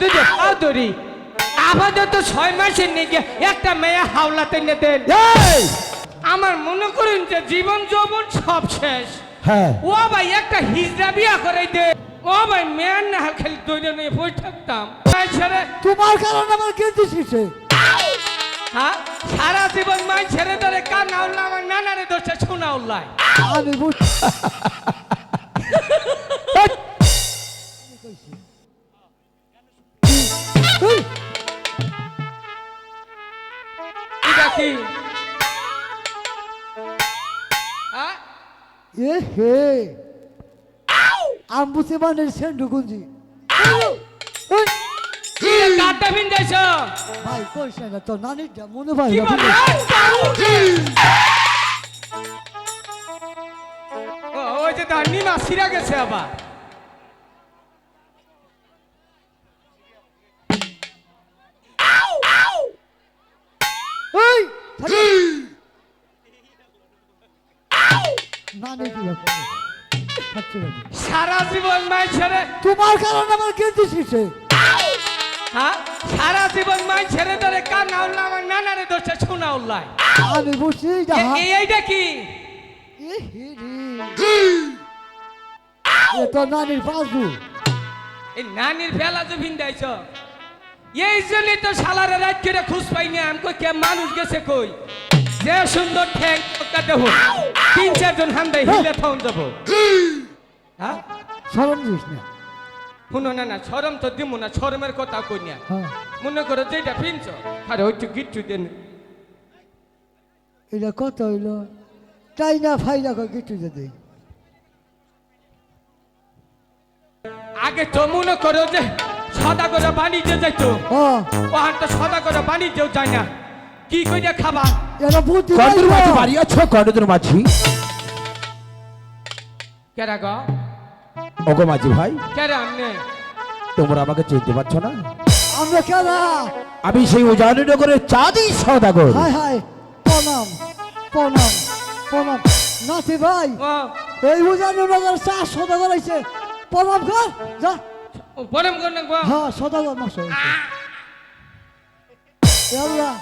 দুটো আপাতত ছয় মাসের নিয়ে একটা মেয়ে হাওলাতে নিতেন। আমার মনে করুন যে জীবন যৌবন সব শেষ। হ্যাঁ। ও ভাই একটা হিজড়া বিয়া করে দে ও ভাই মেয়ের না খালি দৈন্য নিয়ে বই থাকতাম তোমার কারণে আমার কেঁদে শিখছে হ্যাঁ? সারা জীবন মাই ছেড়ে ধরে কান আউল্লা আমার নানারে দোষে শোনা উল্লায় আমি বুঝছি এটা কি হ্যাঁ? এ হে। আম্বুসে মানে সেন্ডু গুঞ্জি। এই, কি রে, কাটটা ভিন্দাইছ ভাই কইস না তোর নানিটা মনে ভাই ওই যে তার নিমা সিরা গেছে আবার। সারা জীবন মাই ছেড়ে তোমার কারণে আমার কেঁদে শিখছে হ্যাঁ? সারা জীবন মাই ছেড়ে ধরে কান আউল্লা আমার নানারে দোষে শোনা উল্লায় আমি বুঝছি এইটা কি? এ হে রে। এ তোর নানির পাঁচু এই নানির ফেলা যে ভিন্দাইছ এই জন্যই তো সালারে রাত করে খুশ পাইনি আমি কই কে মানুষ গেছে কই? যে সুন্দর ঠ্যাং দেহ। তিন চারজন হামদে হিলে থাউন যাব। হ্যাঁ? সরম দিস না। শুনো না না ছরম তো দিমু না ছরমের কথা কই না। হ্যাঁ। মনে করো যেটা পিনছ আরে ওইটু গিট্টু দেন। এটা কত হইল? তাই না ফাইদা কর কিছু যদি আগে তো মনে করো যে সদা করে বাণিজ্য যাইতো। ও। ওহান তো সদা করে বাণিজ্যও যায় না। কি কইরা খাবা? এটা বুদ্ধি কর্ণের মাঝি বাড়ি আছো কর্ণের মাঝি। কেরা গো? ওগো মাঝি ভাই কেরা আমনে? তোমরা আমাকে চিনতে পারছ না? আমরা কেনা আমি সেই উজানিনগরের চাঁদি সদাগর। হাই হাই প্রণাম প্রণাম প্রণাম। নাতি ভাই এই উজানি নগর চা সদাগর আইছে প্রণাম কর যা। না হ্যাঁ সদাগর আল্লাহ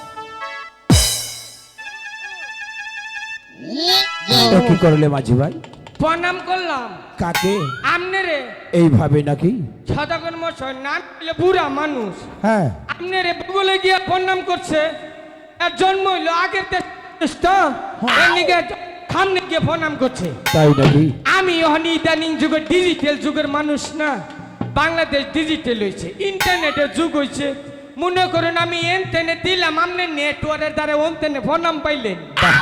এ কি করলে মাঝি ভাই প্রণাম করলাম কাকে আমনে রে এইভাবে নাকি সদাগর মশাই নাম দিলে বুড়া মানুষ হ্যাঁ আপনি রে বগলে গিয়ে প্রণাম করছে আর জন্ম হইল আগের সামনে গিয়ে প্রণাম করছে তাই নাকি আমি ইদানিং যুগের ডিজিটাল যুগের মানুষ না বাংলাদেশ ডিজিটাল হয়েছে ইন্টারনেটের যুগ হয়েছে মনে করেন আমি এনতেনে দিলাম আপনি নেটওয়ার্কের দ্বারা ওনতেনে প্রণাম পাইলেন। বাহ,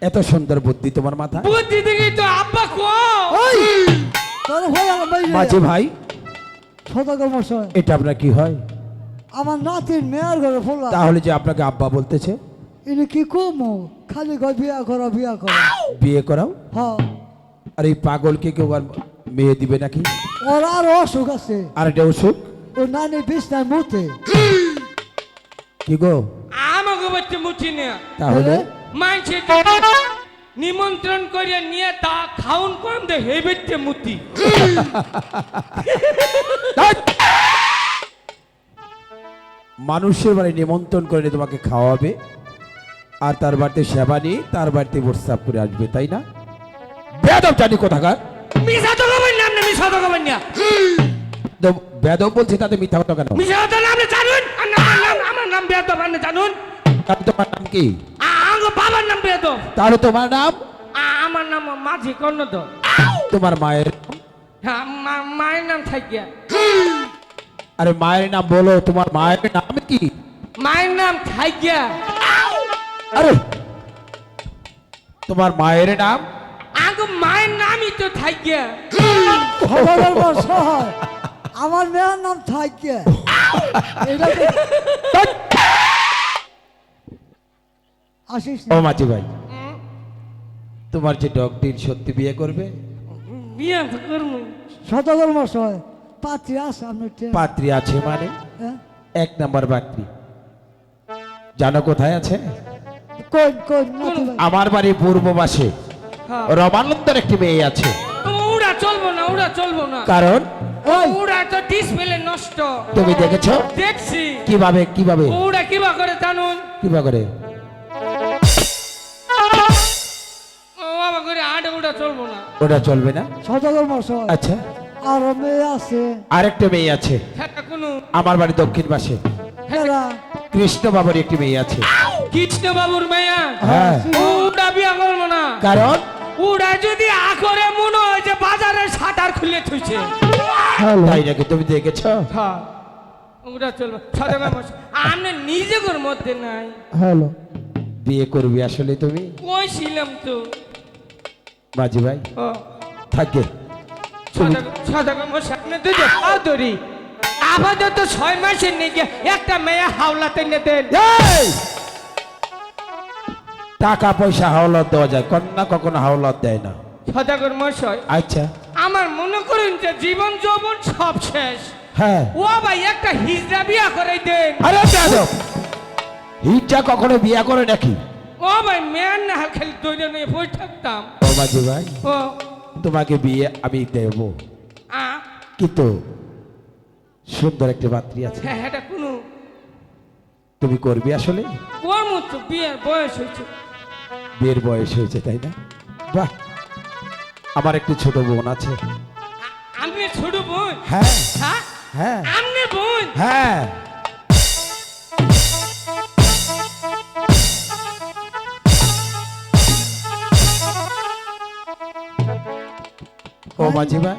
এত সুন্দর বুদ্ধি তোমার মাথা। বুদ্ধি দেখি তো আব্বা কো! ওই! তোর ভাই আমার ভাই মাঝি ভাই। সদাগর মশাই এটা আপনার কি হয়? আমার নাতির মেয়ের ঘরে ফোলা। তাহলে যে আপনাকে আব্বা বলতেছে? ইনি কি কমো? খালি গো বিয়া করো বিয়া করো। বিয়ে করাও? হ্যাঁ। আর এই পাগলকে কেউ আর মেয়ে দিবে নাকি? ওর আর অসুখ আছে। আর এটা অসুখ? ও নানি বিছনায় মুতে। কি গো? আমাকে বাচ্চা মুছি না। তাহলে? মানছে নিমন্ত্রণ করে নিয়ে তা খাউন কম দে হেবেতে মুতি। মানুষের বাড়ি নিমন্ত্রণ করে তোমাকে খাওয়াবে আর তার বাড়িতে সেবা নিয়ে তার বাড়িতে প্রস্তাব করে আসবে তাই না? বেদব জানি কোথাকার। আপনি মিশা তো কবেন না। তো বেদব বলছে তাতে মিথ্যা কথা কেন? মিশা তো আপনি জানুন আমার নাম বেদব আপনি জানুন। তাহলে তোমার নাম কি? আমার বাবার নাম বেদব তাহলে তোমার নাম? আমার নাম মাঝি কর্ণদ তোমার মায়ের হ্যাঁ মায়ের নাম থাকিয়া। আরে মায়ের নাম বলো তোমার মায়ের নাম কি? মায়ের নাম থাকিয়া। আরে তোমার মায়ের নাম? আগে মায়ের নামই তো থাকিয়া আমার মেয়ের নাম থাকে এটা আসিস ও মাঝি ভাই তোমার যে ডগটির সত্যি বিয়ে করবে? বিয়ে করব। সদাগর মশাই পাত্রী আছে আপনি পাত্রী আছে মানে? হ্যাঁ। এক নাম্বার পাত্রী। জানো কোথায় আছে? কোন কোন আমার বাড়ি পূর্ব পাশে। রমানন্দর একটি মেয়ে আছে। ওরা চলবো না ওরা চলবো না। কারণ? ওরা তো ডিসপ্লে নষ্ট। তুমি দেখেছ? দেখছি। কীভাবে কীভাবে? ওরা কিবা করে জানুন। কীভাবে করে? ওটা চলবো না। ওটা চলবে না? আচ্ছা। আর মেয়ে আছে। আরেকটা মেয়ে আছে। আমার বাড়ি দক্ষিণ পাশে এরা কৃষ্ণ বাবার একটি মেয়ে আছে। কৃষ্ণ বাবুর মাইয়া হ্যাঁ। ওটা বিয়া করব না। কারণ? ওরা যদি আকরে মনে হয় যে বাজারে সাঁতার খুলে থুইছে। তাই নাকি তুমি দেখেছ? হ্যাঁ। ওটা চলবে। সাধারণ মানুষ আমরা নিজেদের মধ্যে নাই। হ্যালো। বিয়ে করবি আসলে তুমি? কইছিলাম তো। মাঝি ভাই? থাকে। সাধারণ সামনে দুটো আদরি। আপাতত ছয় মাসের নিয়ে একটা মেয়ে হাওলাতে নিয়ে দেন! টাকা পয়সা হাওলাত দেওয়া যায় কন্যা কখনো হাওলাত দেয় না। সদাগর মশাই আচ্ছা। আমার মনে করুন যে জীবন যৌবন সব শেষ। হ্যাঁ। ও ভাই একটা হিজড়া বিয়া করে দেন। আরে যাদব হিটটা কখনো বিয়া করে নাকি? ও ভাই মেয়ের না খালি দৈন্য নিয়ে বসে থাকতাম। ও মাঝি ভাই ও। তোমাকে বিয়ে আমি দেব। আ? কিন্তু সুন্দর একটা পাত্রী আছে। হ্যাঁ এটা কোনো তুমি করবি আসলে? বিয়ের বয়স হয়েছে। বিয়ের বয়স হয়েছে তাই না? বাহ! আমার একটি ছোট বোন আছে। আ- ছোট বোন? হ্যাঁ। হ্যাঁ? হ্যাঁ। বোন? হ্যাঁ। ও মাঝি ভাই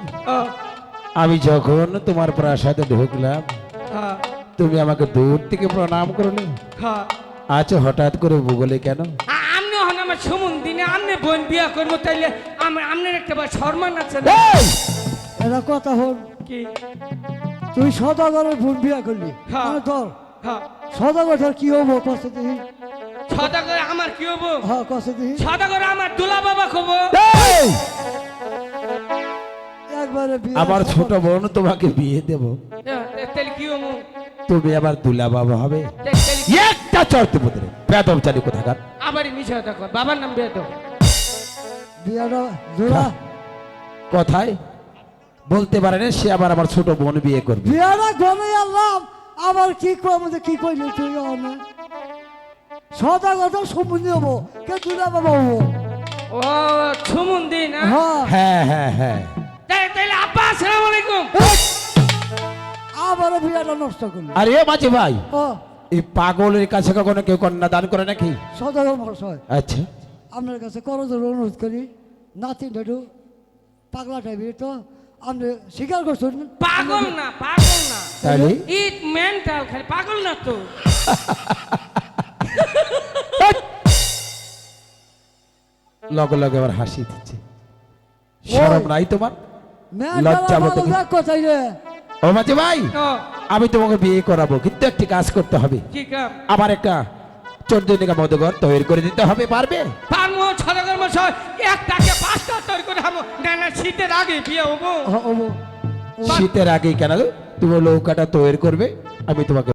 আমি যখন তোমার প্রাসাদে ঢুকলাম তুমি আমাকে দূর থেকে প্রণাম করলে। আচ্ছা হঠাৎ করে ভূগোলে কেন? দিনে আমনে বোন বিয়া করব তাইলে আম- আমনের একটা বার সম্মান আছে কথা হল কি? তুই সদাগরের ভুল বিয়া করলি। ধর হ্যাঁ সদাগর ধর কি হব কষ্ট দিহি? করে আমার কি হব? হ্যাঁ কষ্ট দিহি। ছটা করে আমার দুলা বাবা খবো আমার ছোট বোন তোমাকে বিয়ে দেব। তাহলে কি হব? তুমি আবার দুলা বাবা হবে। একটা চর্তে পুত্রে বেদম জানি কোথাকার? আবার মিশা দেখো বাবার নাম বিয়ে দাও। জোড়া কথায় বলতে পারে না সে আবার আমার ছোট বোন বিয়ে করবে। বিয়াটা গমে আনলাম। আবার কি কই আমাদের কি কইলি তুই অনে সদাগর তো সম্বন্ধী হব কে দুলা বাবা হব ও ছুমুন দিন হ্যাঁ। হ্যাঁ হ্যাঁ হ্যাঁ। তাহলে আব্বা আসসালামু আলাইকুম। আবার বিয়াটা নষ্ট করলি। আরে মাঝি ভাই। ও। এই পাগলের কাছে কখনো কেউ কন্যা দান করে নাকি? সদাগর মহাশয়। আচ্ছা। আপনার কাছে করজোর অনুরোধ করি নাতি ডেডু পাগলা টাইপের তো আপনি স্বীকার করছেন? পাগল না পাগল না। তাহলে? ইট মেন্টাল খালি পাগল না তো। লগে লগে আবার হাসি দিচ্ছে। সরম নাই তোমার? লজ্জা মতো কি? কোথায় রে ও মাঝি ভাই। আমি তোমাকে বিয়ে করাবো কিন্তু একটি কাজ করতে হবে। আমার একটা চন্দ্রনিকা মদগর তৈরি করে দিতে হবে পারবে? পারমো ছড়াগর মশাই। একটাকে পাঁচটা তৈরি করে খাব। না না শীতের আগে বিয়ে হব। হ- শীতের আগে কেন? তুমি লৌকাটা তৈরি করবে আমি তোমাকে